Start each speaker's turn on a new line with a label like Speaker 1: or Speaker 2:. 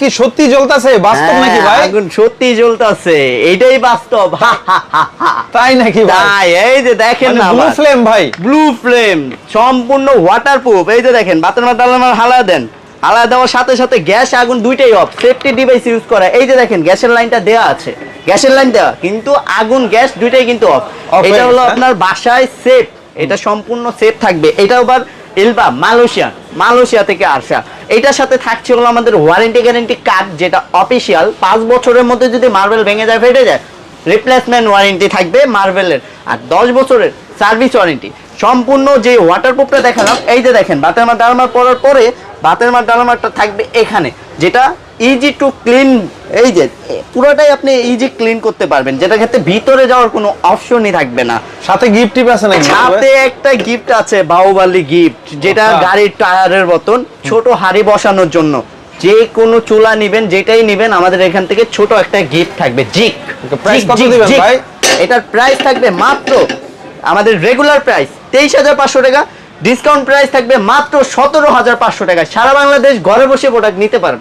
Speaker 1: কি সত্যি জ্বলতাছে? বাস্তব নাকি
Speaker 2: হ্যাঁ,
Speaker 1: ভাই?
Speaker 2: আগুন সত্যি জ্বলতেছে। এইটাই বাস্তব।
Speaker 1: তাই নাকি ভাই?
Speaker 2: এই যে দেখেন না
Speaker 1: ব্লু ফ্লেম ভাই।
Speaker 2: ব্লু ফ্লেম সম্পূর্ণ ওয়াটারপ্রুফ এই যে দেখেন ডালামার হালা দেন। হালা দেওয়ার সাথে সাথে গ্যাস আগুন দুইটাই অফ সেফটি ডিভাইস ইউজ করা। এই যে দেখেন গ্যাসের লাইনটা দেওয়া আছে। গ্যাসের লাইন দেওয়া কিন্তু আগুন গ্যাস দুইটাই কিন্তু অফ এটা হলো আপনার বাসায় সেফ এটা সম্পূর্ণ সেফ থাকবে। এটা আবার এলবা মালয়েশিয়ান মালয়েশিয়া থেকে আসা। এটার সাথে থাকছে হলো আমাদের ওয়ারেন্টি গ্যারেন্টি কার্ড যেটা অফিসিয়াল পাঁচ বছরের মধ্যে যদি মার্বেল ভেঙে যায়, ফেটে যায় রিপ্লেসমেন্ট ওয়ারেন্টি থাকবে মার্বেলের আর দশ বছরের সার্ভিস ওয়ারেন্টি সম্পূর্ণ যে ওয়াটারপ্রুফটা দেখালাম, এই যে দেখেন বাতের মার ডালমার পরার পরে বাতের মার ডালমারটা থাকবে এখানে যেটা ইজি টু ক্লিন এই যে পুরোটাই আপনি ইজি ক্লিন করতে পারবেন যেটা ক্ষেত্রে ভিতরে যাওয়ার কোনো অপশনই থাকবে না।
Speaker 1: সাথে গিফট টিপ আছে নাকি?
Speaker 2: সাথে একটা গিফট আছে বাহুবালি গিফট যেটা
Speaker 1: আচ্ছা।
Speaker 2: গাড়ির টায়ারের মতন ছোট হাড়ি বসানোর জন্য। যে কোনো চুলা নিবেন যেটাই নিবেন আমাদের এখান থেকে ছোট একটা গিফট থাকবে জিক। প্রাইস
Speaker 1: কত দিবেন ভাই?
Speaker 2: এটার প্রাইস থাকবে মাত্র আমাদের রেগুলার প্রাইস তেইশ হাজার পাঁচশো টাকা। ডিসকাউন্ট প্রাইস থাকবে মাত্র সতেরো হাজার পাঁচশো টাকা সারা বাংলাদেশ ঘরে বসে প্রোডাক্ট নিতে পারবে।